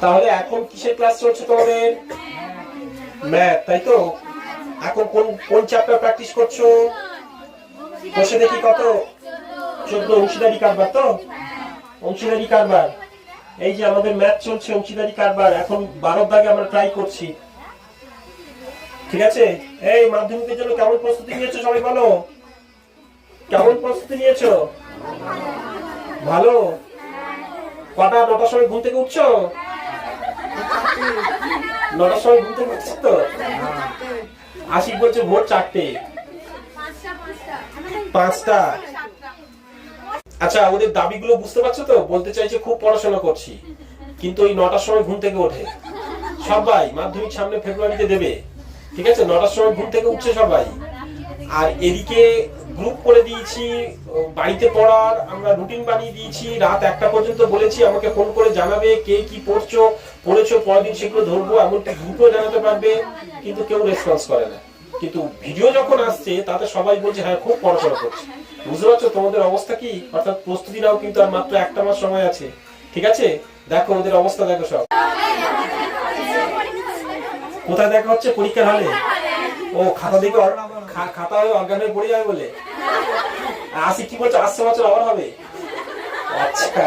তাহলে এখন কিসের ক্লাস চলছে তোমাদের? ম্যাথ তাই তো? এখন কোন কোন চ্যাপ্টার প্র্যাকটিস করছ? বসে দেখি কত। চোদ্দ অংশীদারি কারবার তো? অংশীদারি কারবার। এই যে আমাদের ম্যাথ চলছে, অংশীদারি কারবার। এখন বারোর দাগে আমরা ট্রাই করছি। ঠিক আছে? এই মাধ্যমিকের জন্য কেমন প্রস্তুতি নিয়েছো সবাই বলো? কেমন প্রস্তুতি নিয়েছো? ভালো? কটা, নটার সময় ঘুম থেকে উঠছো? নটার সময় ঘুম থেকে উঠছিস তো? আশিক বলছে ভোর চারটে। পাঁচটা। আচ্ছা ওদের দাবিগুলো বুঝতে পারছ তো? বলতে চাইছে খুব পড়াশোনা করছি, কিন্তু ওই নটার সময় ঘুম থেকে ওঠে। সবাই মাধ্যমিক সামনে ফেব্রুয়ারিতে দেবে। ঠিক আছে? নটার সময় ঘুম থেকে উঠছে সবাই। আর এদিকে গ্রুপ করে দিয়েছি বাড়িতে পড়ার আমরা রুটিন বানিয়ে দিয়েছি, রাত একটা পর্যন্ত বলেছি, আমাকে ফোন করে জানাবে কে কি পড়ছো, পড়েছো পরের দিন সেগুলো ধরবো, এমনকি গ্রুপও জানাতে পারবে, কিন্তু কেউ রেসপন্স করে না। কিন্তু ভিডিও যখন আসছে, তাতে সবাই বলছে হ্যাঁ খুব পড়াশোনা করছে। বুঝতে পারছ তোমাদের অবস্থা কি? অর্থাৎ প্রস্তুতি নাও কিন্তু আর মাত্র একটা মাস সময় আছে। ঠিক আছে? দেখো ওদের অবস্থা, দেখো সব। কোথায় দেখা হচ্ছে? পরীক্ষার হলে? ও খাতা দেখে খাতা হয়ে অজ্ঞান পড়ে যাবে বলে? আসি কি বলছো? আসছে বছর আবার হবে? আচ্ছা।